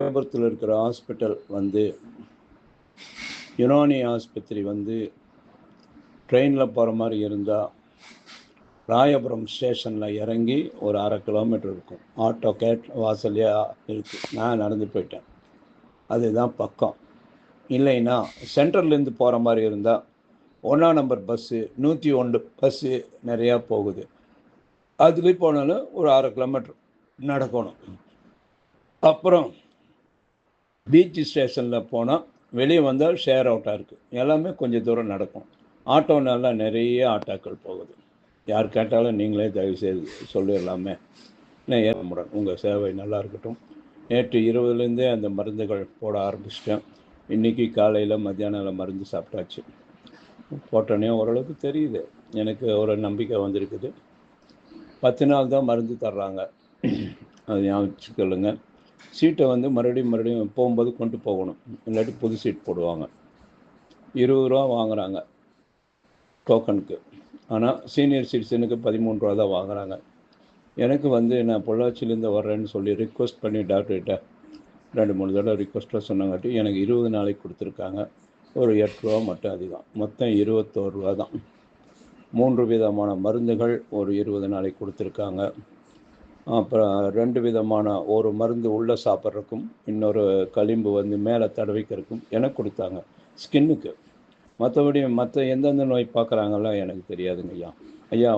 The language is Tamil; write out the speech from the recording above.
ராயபுரத்தில் இருக்கிற ஹாஸ்பிட்டல் வந்து யுனானி ஆஸ்பத்திரி வந்து ட்ரெயினில் போகிற மாதிரி இருந்தால் ராயபுரம் ஸ்டேஷனில் இறங்கி ஒரு அரை கிலோமீட்டர் இருக்கும். ஆட்டோ கேட் வாசல்லையே இருக்குது நான் நடந்து போயிட்டேன். அதுதான் பக்கம். இல்லைன்னா சென்ட்ரல்லேருந்து போகிற மாதிரி இருந்தால் ஒன்றா நம்பர் பஸ்ஸு நூற்றி ஒன்று பஸ்ஸு நிறையா போகுது. அதுலேயும் போனாலும் ஒரு அரை கிலோமீட்டர் நடக்கணும். அப்புறம் பீச் ஸ்டேஷனில் போனால் வெளியே வந்தால் ஷேர் அவுட்டாக இருக்குது எல்லாமே கொஞ்சம் தூரம் நடக்கும். ஆட்டோனால நிறைய ஆட்டோக்கள் போகுது. யார் கேட்டாலும் நீங்களே தயவு செய்து சொல்லிடலாமே. நான் உங்கள் சேவை நல்லா இருக்கட்டும். நேற்று இருபதுலேருந்தே அந்த மருந்துகள் போட ஆரம்பிச்சிட்டேன். இன்றைக்கி காலையில் மத்தியானம் மருந்து சாப்பிட்டாச்சு. போட்டோன்னே ஓரளவுக்கு தெரியுது. எனக்கு ஒரு நம்பிக்கை வந்திருக்குது. பத்து நாள் தான் மருந்து தர்றாங்க. அது ஞாபகிச்சுக்கொள்ளுங்க சீட்டை வந்து மறுபடியும் மறுபடியும் போகும்போது கொண்டு போகணும். இல்லாட்டி புது சீட் போடுவாங்க. இருபது ரூபா வாங்குகிறாங்க டோக்கனுக்கு. ஆனால் சீனியர் சிட்டிசனுக்கு பதிமூணு ரூபா தான் வாங்குகிறாங்க எனக்கு வந்து நான் பொள்ளாச்சியிலேருந்து வர்றேன்னு சொல்லி ரிக்வஸ்ட் பண்ணி டாக்டர்கிட்ட ரெண்டு மூணு தடவை ரிக்வஸ்ட்டாக சொன்னாங்காட்டி எனக்கு இருபது நாளைக்கு கொடுத்துருக்காங்க. ஒரு எட்டு ரூபா மட்டும் அதிகம். மொத்தம் இருபத்தோரு ரூபா தான். மூன்று விதமான மருந்துகள் ஒரு இருபது நாளைக்கு கொடுத்துருக்காங்க. அப்புறம் ரெண்டு விதமான ஒரு மருந்து உள்ளே சாப்பிட்றதுக்கும் இன்னொரு களிம்பு வந்து மேலே தடவிக்கிறதுக்கும் எனக்கு கொடுத்தாங்க. ஸ்கின்னுக்கு. மற்றபடி மற்ற எந்தெந்த நோய் பார்க்குறாங்களோ எனக்கு தெரியாதுங்க ஐயா. ஐயா